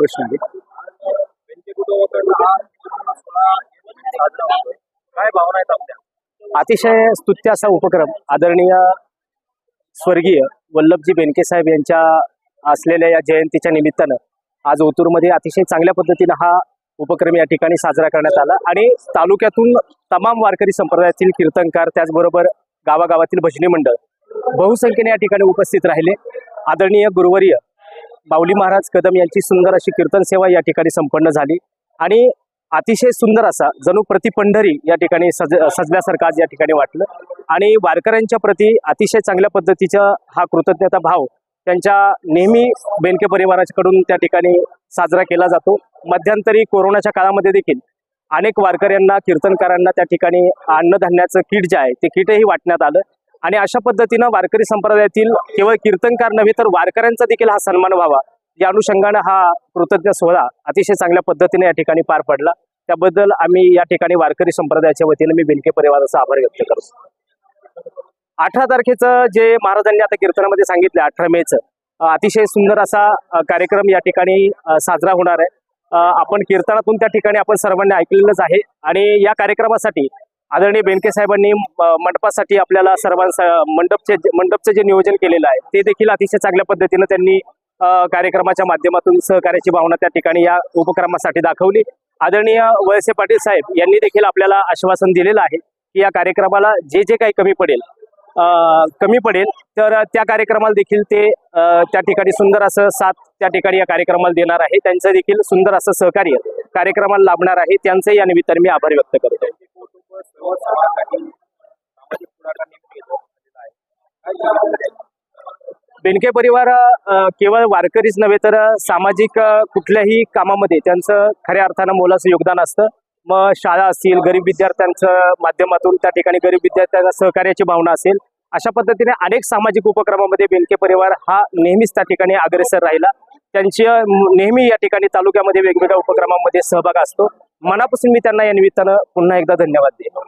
प्रश्न आहे काय भावना आहेत आपल्या? अतिशय स्तुत्य असा उपक्रम आदरणीय स्वर्गीय वल्लभजी बेनके साहेब यांच्या असलेल्या या जयंतीच्या निमित्तानं आज ओतूरमध्ये अतिशय चांगल्या पद्धतीनं हा उपक्रम या ठिकाणी साजरा करण्यात आला आणि तालुक्यातून तमाम वारकरी संप्रदायातील कीर्तनकार त्याचबरोबर गावागावातील भजनी मंडळ बहुसंख्येने या ठिकाणी उपस्थित राहिले. आदरणीय गुरुवर्य बावली महाराज कदम यांची सुंदर अशी कीर्तन सेवा या ठिकाणी संपन्न झाली. आणि अतिशय सुंदर असा जणू प्रति पंढरी या ठिकाणी सज सजल्यासारखं आज या ठिकाणी वाटलं. आणि वारकऱ्यांच्या प्रती अतिशय चांगल्या पद्धतीचा हा कृतज्ञता भाव त्यांच्या नेहमी बेनके परिवाराकडून त्या ठिकाणी साजरा केला जातो. मध्यंतरी कोरोनाच्या काळामध्ये देखील अनेक वारकऱ्यांना कीर्तनकारांना त्या ठिकाणी अन्नधान्याचं किट जे आहे ते किटही वाटण्यात आलं. आणि अशा पद्धतीनं वारकरी संप्रदायातील केवळ कीर्तनकार नव्हे तर वारकऱ्यांचा देखील हा सन्मान व्हावा. या अनुषंगानं हा कृतज्ञ सोहळा अतिशय चांगल्या पद्धतीने या ठिकाणी पार पडला. त्याबद्दल आम्ही या ठिकाणी वारकरी संप्रदायाच्या वतीने मी बेनके परिवाराचा आभार व्यक्त करतो. अठरा तारखेचं जे महाराजांनी आता कीर्तनामध्ये सांगितलं अठरा मेचं अतिशय सुंदर असा कार्यक्रम या ठिकाणी साजरा होणार आहे. आपण कीर्तनातून त्या ठिकाणी आपण सर्वांनी ऐकलेलंच आहे. आणि या कार्यक्रमासाठी आदरणीय बेनके साहेबांनी मंडपासाठी आपल्याला सर्वांचा मंडपचे मंडपचं जे नियोजन केलेलं आहे ते देखील अतिशय चांगल्या पद्धतीनं त्यांनी कार्यक्रमाच्या माध्यमातून सहकार्याची भावना त्या ठिकाणी या उपक्रमासाठी दाखवली. आदरणीय वळसे पाटील साहेब यांनी देखील आपल्याला आश्वासन दिलेलं आहे की या कार्यक्रमाला जे जे काही कमी पडेल कमी पडेल तर त्या कार्यक्रमाला देखील ते त्या ठिकाणी सुंदर असं साथ त्या ठिकाणी या कार्यक्रमाला देणार आहे. त्यांचं देखील सुंदर असं सहकार्य कार्यक्रमाला लाभणार आहे. त्यांचंही या निमित्ताने मी आभार व्यक्त करतो बेनके परिवार केवळ वारकरीच नव्हे तर सामाजिक कुठल्याही कामामध्ये त्यांचं खऱ्या अर्थानं मोलाचं योगदान असतं. मग शाळा असतील गरीब विद्यार्थ्यांचं माध्यमातून त्या ठिकाणी गरीब विद्यार्थ्यांना सहकार्याची भावना असेल अशा पद्धतीने अनेक सामाजिक उपक्रमामध्ये बेनके परिवार हा नेहमीच त्या ठिकाणी अग्रेसर राहिला. त्यांची नेहमी या ठिकाणी तालुक्यामध्ये वेगवेगळ्या उपक्रमामध्ये सहभाग असतो. मनापासून मी त्यांना या निमित्तानं पुन्हा एकदा धन्यवाद देईन.